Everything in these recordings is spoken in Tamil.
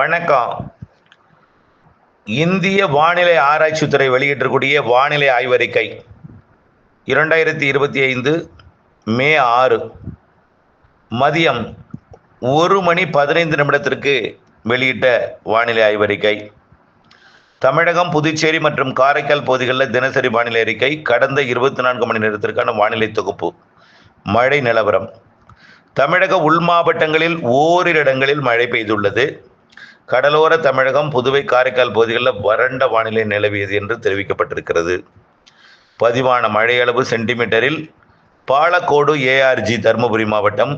வணக்கம். இந்திய வானிலை ஆராய்ச்சித்துறை வெளியிட்டிருக்கூடிய வானிலை ஆய்வறிக்கை இரண்டாயிரத்தி இருபத்தி ஐந்து மே ஆறு மதியம் ஒரு மணி பதினைந்து நிமிடத்திற்கு வெளியிட்ட வானிலை ஆய்வறிக்கை. தமிழகம் புதுச்சேரி மற்றும் காரைக்கால் பகுதிகளில் தினசரி வானிலை அறிக்கை. கடந்த இருபத்தி நான்கு மணி நேரத்திற்கான வானிலை தொகுப்பு. மழை நிலவரம். தமிழக உள் மாவட்டங்களில் ஓரிரு இடங்களில் மழை பெய்துள்ளது. கடலோர தமிழகம் புதுவை காரைக்கால் பகுதிகளில் வறண்ட வானிலை நிலவியது என்று தெரிவிக்கப்பட்டிருக்கிறது. பதிவான மழையளவு சென்டிமீட்டரில் பாலக்கோடு ஏஆர்ஜி தருமபுரி மாவட்டம்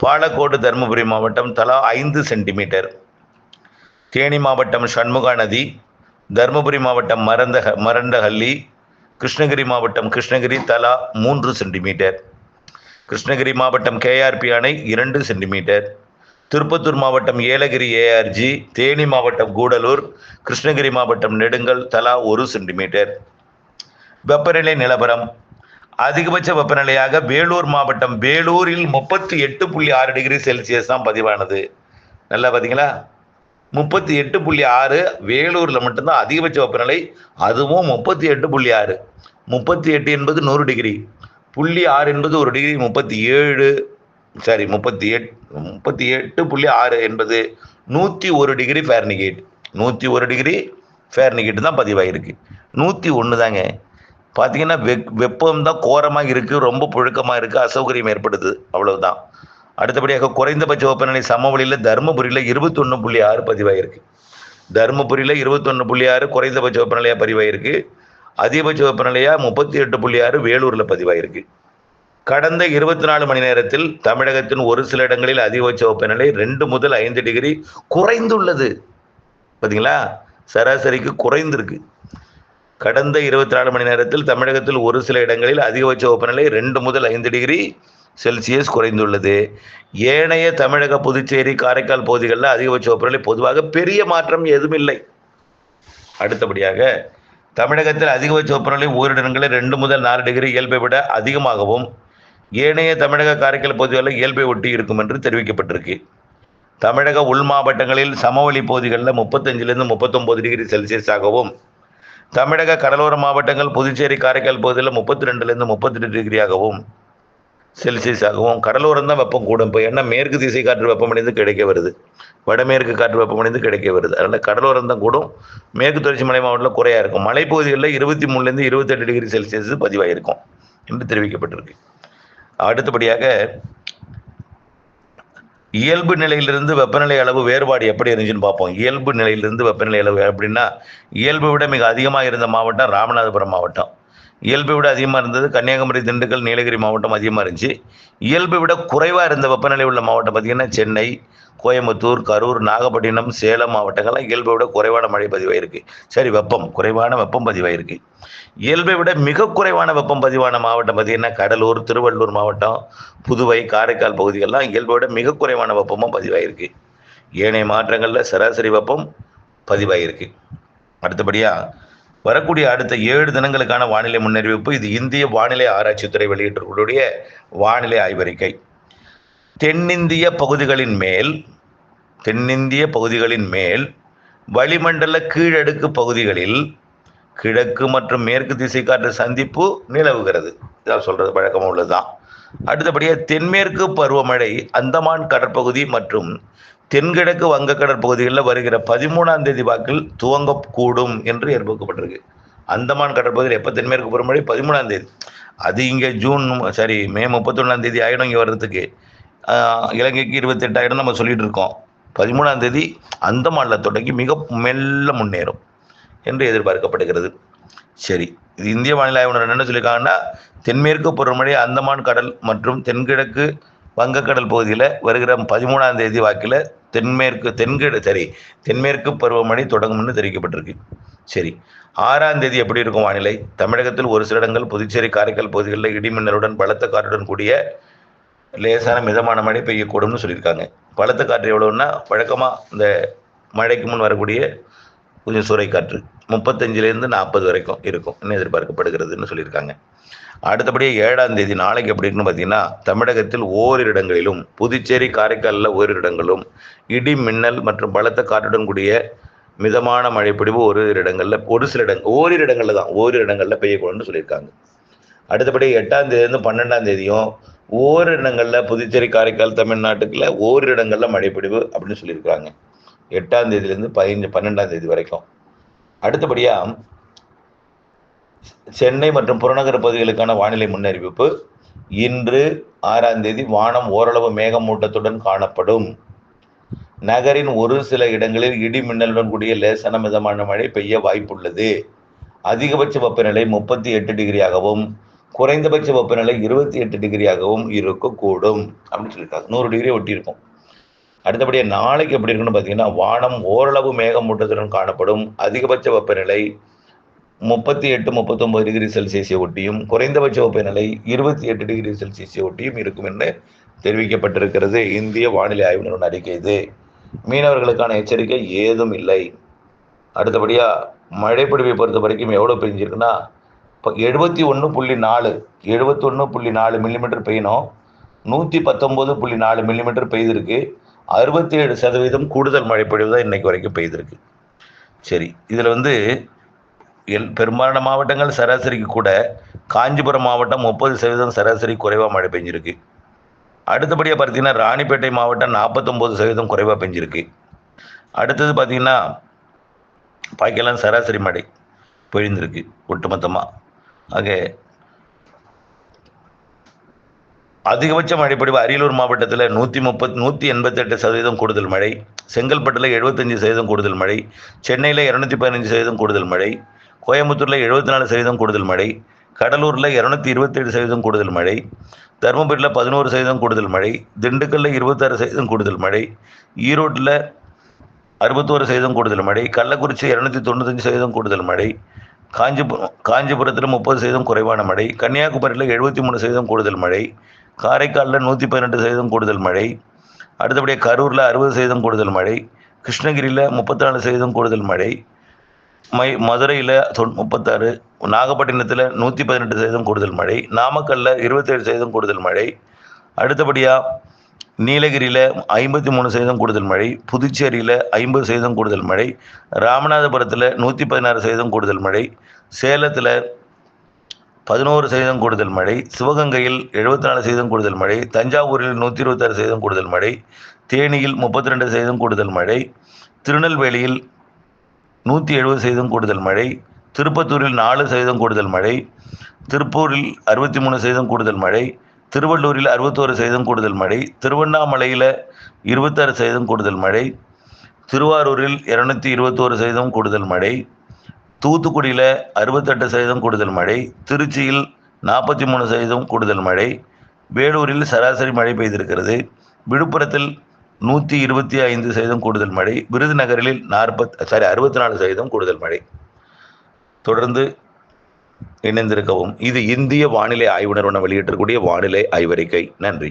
பாலக்கோடு தருமபுரி மாவட்டம் தலா ஐந்து சென்டிமீட்டர். தேனி மாவட்டம் சண்முகா நதி தருமபுரி மாவட்டம் மரந்தக மரண்டஹள்ளி கிருஷ்ணகிரி மாவட்டம் கிருஷ்ணகிரி தலா மூன்று சென்டிமீட்டர். கிருஷ்ணகிரி மாவட்டம் கேஆர்பி அணை இரண்டு சென்டிமீட்டர். திருப்பத்தூர் மாவட்டம் ஏலகிரி ஏஆர்ஜி தேனி மாவட்டம் கூடலூர் கிருஷ்ணகிரி மாவட்டம் நெடுங்கல் தலா ஒரு சென்டிமீட்டர் வெப்பநிலை நிலவரம் அதிகபட்ச வெப்பநிலையாக வேலூர் மாவட்டம் வேலூரில் முப்பத்தி எட்டு புள்ளி ஆறு டிகிரி செல்சியஸ் தான் பதிவானது. நல்லா பார்த்தீங்களா? முப்பத்தி எட்டு புள்ளி ஆறு வேலூரில் மட்டும்தான் அதிகபட்ச வெப்பநிலை அதுவும் முப்பத்தி எட்டு புள்ளி ஆறு. முப்பத்தி எட்டு என்பது நூறு டிகிரி. புள்ளி ஆறு என்பது ஒரு டிகிரி முப்பத்தி ஏழு. சாரி முப்பத்தி எட் முப்பத்தி எட்டு புள்ளி ஆறு என்பது நூற்றி ஒரு டிகிரி ஃபேர்னிகேட் நூற்றி ஒரு டிகிரி ஃபேர்னிகேட் தான் பதிவாகிருக்கு நூற்றி ஒன்று தாங்க. பார்த்தீங்கன்னா வெப் வெப்பம் தான் கோரமாக இருக்குது ரொம்ப புழுக்கமாக இருக்குது அசௌகரியம் ஏற்படுது அவ்வளவுதான். அடுத்தபடியாக குறைந்தபட்ச வெப்பநிலை சமவெளியில் தருமபுரியில் இருபத்தொன்று புள்ளி ஆறு பதிவாகிருக்கு தருமபுரியில் இருபத்தொன்று புள்ளி ஆறு குறைந்தபட்ச வெப்பநிலையாக பதிவாயிருக்கு. அதிகபட்ச வெப்பநிலையாக முப்பத்தி எட்டு புள்ளி ஆறு வேலூரில் பதிவாயிருக்கு. கடந்த இருபத்தி நாலு மணி நேரத்தில் தமிழகத்தின் ஒரு சில இடங்களில் அதிகபட்ச வெப்பநிலை ரெண்டு முதல் ஐந்து டிகிரி குறைந்துள்ளது. பார்த்தீங்களா சராசரிக்கு குறைந்திருக்கு. கடந்த இருபத்தி நாலு மணி நேரத்தில் தமிழகத்தில் ஒரு சில இடங்களில் அதிகபட்ச வெப்பநிலை ரெண்டு முதல் ஐந்து டிகிரி செல்சியஸ் குறைந்துள்ளது. ஏனைய தமிழக புதுச்சேரி காரைக்கால் பகுதிகளில் அதிகபட்ச வெப்பநிலை பொதுவாக பெரிய மாற்றம் எதுவும் இல்லை அடுத்தபடியாக தமிழகத்தில் அதிகபட்ச வெப்பநிலை ஓரிடங்களில் ரெண்டு முதல் நாலு டிகிரி இயல்பை விட அதிகமாகவும் ஏனைய தமிழக காரைக்கால் பகுதிகளில் இயல்பை ஒட்டி இருக்கும் என்று தெரிவிக்கப்பட்டிருக்கு. தமிழக உள் மாவட்டங்களில் சமவெளி பகுதிகளில் முப்பத்தஞ்சிலிருந்து முப்பத்தொம்போது டிகிரி செல்சியஸாகவும் தமிழக கடலோர மாவட்டங்கள் புதுச்சேரி காரைக்கால் பகுதியில் முப்பத்தி ரெண்டுலேருந்து முப்பத்தெட்டு டிகிரியாகவும் செல்சியஸாகவும் கடலோரம் தான் வெப்பம் கூடும். இப்போ ஏன்னா மேற்கு திசை காற்று வெப்பமடைந்து கிடைக்க வருது. வடமேற்கு காற்று வெப்பமடைந்து கிடைக்க வருது. அதனால் கடலோரம் தான் கூடும். மேற்கு தொடர்ச்சி மலை மாவட்டத்தில் குறையாக இருக்கும். மலைப்பகுதிகளில் இருபத்தி மூணுலேருந்து இருபத்தெட்டு டிகிரி செல்சியஸ் பதிவாகிருக்கும் என்று தெரிவிக்கப்பட்டிருக்கு. அடுத்தபடியாக இயல்பு நிலையிலிருந்து வெப்பநிலை அளவு வேறுபாடு எப்படி இருந்துச்சுன்னு பார்ப்போம். இயல்பு நிலையிலிருந்து வெப்பநிலை அளவு அப்படின்னா இயல்பை விட மிக அதிகமாக இருந்த மாவட்டம் ராமநாதபுரம் மாவட்டம். இயல்பை விட அதிகமாக இருந்தது கன்னியாகுமரி திண்டுக்கல் நீலகிரி மாவட்டம் அதிகமாக இருந்துச்சு. இயல்பை விட குறைவாக இருந்த வெப்பநிலை உள்ள மாவட்டம் பார்த்திங்கன்னா சென்னை கோயம்புத்தூர் கரூர் நாகப்பட்டினம் சேலம் மாவட்டங்கள்லாம் இயல்பை விட குறைவான மழை பதிவாயிருக்கு. சரி வெப்பம். குறைவான வெப்பம் பதிவாயிருக்கு. இயல்பை விட மிக குறைவான வெப்பம் பதிவான மாவட்டம் பார்த்திங்கன்னா கடலூர் திருவள்ளூர் மாவட்டம் புதுவை காரைக்கால் பகுதிகள்லாம் இயல்பை விட மிக குறைவான வெப்பமும் பதிவாயிருக்கு. ஏனைய மாற்றங்களில் சராசரி வெப்பம் பதிவாயிருக்கு. அடுத்தபடியாக வரக்கூடிய அடுத்த ஏழு தினங்களுக்கான வானிலை முன்னறிவிப்பு இது இந்திய வானிலை ஆராய்ச்சித்துறை வெளியிட்டிருக்கக்கூடிய வானிலை ஆய்வறிக்கை. தென்னிந்திய பகுதிகளின் மேல் தென்னிந்திய பகுதிகளின் மேல் வளிமண்டல கீழடுக்கு பகுதிகளில் கிழக்கு மற்றும் மேற்கு திசை காற்று சந்திப்பு நிலவுகிறது. இதான் சொல்றது வழக்கம் உள்ளதுதான். அடுத்தபடியாக தென்மேற்கு பருவமழை அந்தமான் கடற்பகுதி மற்றும் தென்கிழக்கு வங்க கடற்பகுதிகளில் வருகிற பதிமூணாம் தேதி வாக்கில் துவங்கக்கூடும் என்று எதிர்பார்க்கப்பட்டிருக்கு அந்தமான் கடற்பகுதியில் எப்போ தென்மேற்கு பருவமழை? பதிமூணாம் தேதி. அது இங்கே ஜூன் சரி மே முப்பத்தொன்னாம் தேதி ஆயிடும் இங்கே வர்றதுக்கு. இலங்கைக்கு இருபத்தெட்டாயிரம் நம்ம சொல்லிட்டு இருக்கோம். பதிமூணாம் தேதி அந்தமானில் தொடங்கி மிக மெல்ல முன்னேறும் என்று எதிர்பார்க்கப்படுகிறது. சரி இது இந்திய வானிலை ஆய்வு என்ன சொல்லியிருக்காங்கன்னா தென்மேற்கு பருவமழை அந்தமான் கடல் மற்றும் தென்கிழக்கு வங்கக்கடல் பகுதியில் வருகிற பதிமூணாம் தேதி வாக்கில் தென்மேற்கு தென்கிழ சரி தென்மேற்கு பருவமழை தொடங்கும்னு தெரிவிக்கப்பட்டிருக்கு. சரி ஆறாம் தேதி எப்படி இருக்கும் வானிலை? தமிழகத்தில் ஒரு சில இடங்கள் புதுச்சேரி காரைக்கால் பகுதிகளில் இடிமின்னலுடன் பலத்த காற்றுடன் கூடிய லேசான மிதமான மழை பெய்யக்கூடும்னு சொல்லியிருக்காங்க. பலத்த காற்று எவ்வளோன்னா வழக்கமாக இந்த மழைக்கு முன் வரக்கூடிய கொஞ்சம் சுரைக்காற்று முப்பத்தஞ்சிலேருந்து நாற்பது வரைக்கும் இருக்கும் இன்னும் எதிர்பார்க்கப்படுகிறதுன்னு சொல்லியிருக்காங்க. அடுத்தபடியே ஏழாம் தேதி நாளைக்கு எப்படி இருக்குன்னு பார்த்தீங்கன்னா தமிழகத்தில் ஓரிரு இடங்களிலும் புதுச்சேரி காரைக்காலில் ஓரிரு இடங்களும் இடி மின்னல் மற்றும் பலத்த காற்றுடன் கூடிய மிதமான மழை ஒரு இடங்களில் ஒரு சில இடங்கள் ஓரிரு இடங்களில் தான் ஓரிரு இடங்களில் பெய்யக்கூடும்னு சொல்லியிருக்காங்க. அடுத்தபடி எட்டாம் தேதியிலேருந்து பன்னெண்டாம் தேதியும் ஓரிடங்களில் புதுச்சேரி காரைக்கால் தமிழ்நாட்டுக்குள்ள ஓரிடங்களில் இடங்களில் மழை அப்படின்னு சொல்லியிருக்காங்க எட்டாம் தேதியிலேருந்து பதினஞ்சு பன்னெண்டாம் தேதி வரைக்கும். அடுத்தபடியாக சென்னை மற்றும் புறநகர் பகுதிகளுக்கான வானிலை முன்னறிவிப்பு. இன்று ஆறாம் தேதி வானம் ஓரளவு மேகமூட்டத்துடன் காணப்படும். நகரின் ஒரு சில இடங்களில் இடி மின்னலுடன் கூடிய லேசான மிதமான மழை பெய்ய வாய்ப்புள்ளது. அதிகபட்ச வெப்பநிலை முப்பத்தி எட்டு டிகிரியாகவும் குறைந்தபட்ச வெப்பநிலை இருபத்தி எட்டு டிகிரியாகவும் இருக்கக்கூடும் அப்படின்னு சொல்லியிருக்காங்க. நூறு டிகிரி ஒட்டி இருக்கும் அடுத்தபடியாக நாளைக்கு எப்படி இருக்குன்னு பார்த்தீங்கன்னா வானம் ஓரளவு மேகமூட்டத்துடன் காணப்படும். அதிகபட்ச வெப்பநிலை முப்பத்தி எட்டு முப்பத்தொம்பது டிகிரி செல்சியஸை ஒட்டியும் குறைந்தபட்ச வெப்பநிலை இருபத்தி எட்டு டிகிரி செல்சியஸை ஒட்டியும் இருக்கும் என்று தெரிவிக்கப்பட்டிருக்கிறது. இந்திய வானிலை ஆய்வு நிறுவன அறிக்கை இது. மீனவர்களுக்கான எச்சரிக்கை ஏதும் இல்லை. அடுத்தபடியாக மழைப்பொழிவை பொறுத்த வரைக்கும் எவ்வளோ பெஞ்சிருக்குன்னா எழுபத்தி ஒன்று புள்ளி நாலு எழுபத்தொன்று புள்ளி நாலு மில்லிமீட்டர் பெய்யணும். நூற்றி பத்தொம்போது புள்ளி நாலு மில்லிமீட்டர் பெய்திருக்கு. அறுபத்தி ஏழு சதவீதம் கூடுதல் மழைப்பொழிவு தான் இன்னைக்கு வரைக்கும் பெய்திருக்கு. சரி இதில் வந்து எல் பெரும்பாலான மாவட்டங்கள் சராசரிக்கு கூட காஞ்சிபுரம் மாவட்டம் முப்பது சதவீதம் சராசரி குறைவாக மழை பெஞ்சிருக்கு. அடுத்தபடியாக பார்த்தீங்கன்னா ராணிப்பேட்டை மாவட்டம் நாற்பத்தொம்போது சதவீதம் குறைவாக பெஞ்சிருக்கு. அடுத்தது பார்த்தீங்கன்னா பாய்க்கெல்லாம் சராசரி மழை பொழிந்திருக்கு ஒட்டுமொத்தமாக ஆக அதிகபட்சம் மழைப்பொழிவு அரியலூர் மாவட்டத்தில் நூற்றி முப்பத் நூற்றி எண்பத்தெட்டு சதவீதம் கூடுதல் மழை செங்கல்பட்டில் எழுபத்தஞ்சு சதவீதம் கூடுதல் மழை சென்னையில் இரநூத்தி பதினஞ்சு சதவீதம் கூடுதல் மழை கோயம்புத்தூரில் எழுபத்தி நாலு சதவீதம் கூடுதல் மழை கடலூரில் இரநூத்தி இருபத்தேழு சதவீதம் கூடுதல் மழை தருமபுரியில் பதினோரு சதவீதம் கூடுதல் மழை திண்டுக்கல்லில் இருபத்தாறு சதவீதம் கூடுதல் மழை ஈரோட்டில் அறுபத்தோரு சதவீதம் கூடுதல் மழை கள்ளக்குறிச்சி இரநூத்தி தொண்ணூத்தஞ்சு சதவீதம் கூடுதல் மழை காஞ்சிபுரம் காஞ்சிபுரத்தில் முப்பது சதவீதம் குறைவான மழை கன்னியாகுமரியில் எழுபத்தி மூணு சதவீதம் கூடுதல் மழை காரைக்காலில் நூற்றி பதினெட்டு சதவீதம் கூடுதல் மழை அடுத்தபடியாக கரூரில் அறுபது சதவீதம் கூடுதல் மழை கிருஷ்ணகிரியில் முப்பத்தி நாலு சதவீதம் கூடுதல் மழை மை மதுரையில் தொ முப்பத்தாறு நாகப்பட்டினத்தில் நூற்றி பதினெட்டு சதவீதம் கூடுதல் மழை நாமக்கல்லில் இருபத்தேழு சதவீதம் கூடுதல் மழை அடுத்தபடியாக நீலகிரியில் ஐம்பத்தி மூணு சதவீதம் கூடுதல் மழை புதுச்சேரியில் ஐம்பது சதவீதம் கூடுதல் மழை ராமநாதபுரத்தில் நூற்றி பதினாறு சதவீதம் கூடுதல் மழை சேலத்தில் பதினோரு சதவீதம் கூடுதல் மழை சிவகங்கையில் எழுபத்தி நாலு சதவீதம் கூடுதல் மழை தஞ்சாவூரில் நூற்றி இருபத்தாறு சதவீதம் கூடுதல் மழை தேனியில் முப்பத்தி ரெண்டு சதவீதம் கூடுதல் மழை திருநெல்வேலியில் நூற்றி எழுபது சதவீதம் கூடுதல் மழை திருப்பத்தூரில் நாலு சதவீதம் கூடுதல் மழை திருப்பூரில் அறுபத்தி மூணு சதவீதம் கூடுதல் மழை திருவள்ளூரில் அறுபத்தோரு சதவீதம் கூடுதல் மழை திருவண்ணாமலையில் இருபத்தாறு சதவீதம் கூடுதல் மழை திருவாரூரில் இரநூத்தி இருபத்தோரு சதவீதம் கூடுதல் மழை தூத்துக்குடியில் அறுபத்தெட்டு சதவீதம் கூடுதல் மழை திருச்சியில் நாற்பத்தி மூணு சதவீதம் கூடுதல் மழை வேலூரில் சராசரி மழை பெய்திருக்கிறது. விழுப்புரத்தில் நூற்றி இருபத்தி ஐந்து சதவீதம் கூடுதல் மழை விருதுநகரில் நாற்பத் சாரி அறுபத்தி நாலு சதவீதம் கூடுதல் மழை. தொடர்ந்து இணைந்திருக்கவும். இது இந்திய வானிலை ஆய்வு நிறுவனம் வெளியிட்டிருக்கக்கூடிய வானிலை ஆய்வறிக்கை. நன்றி.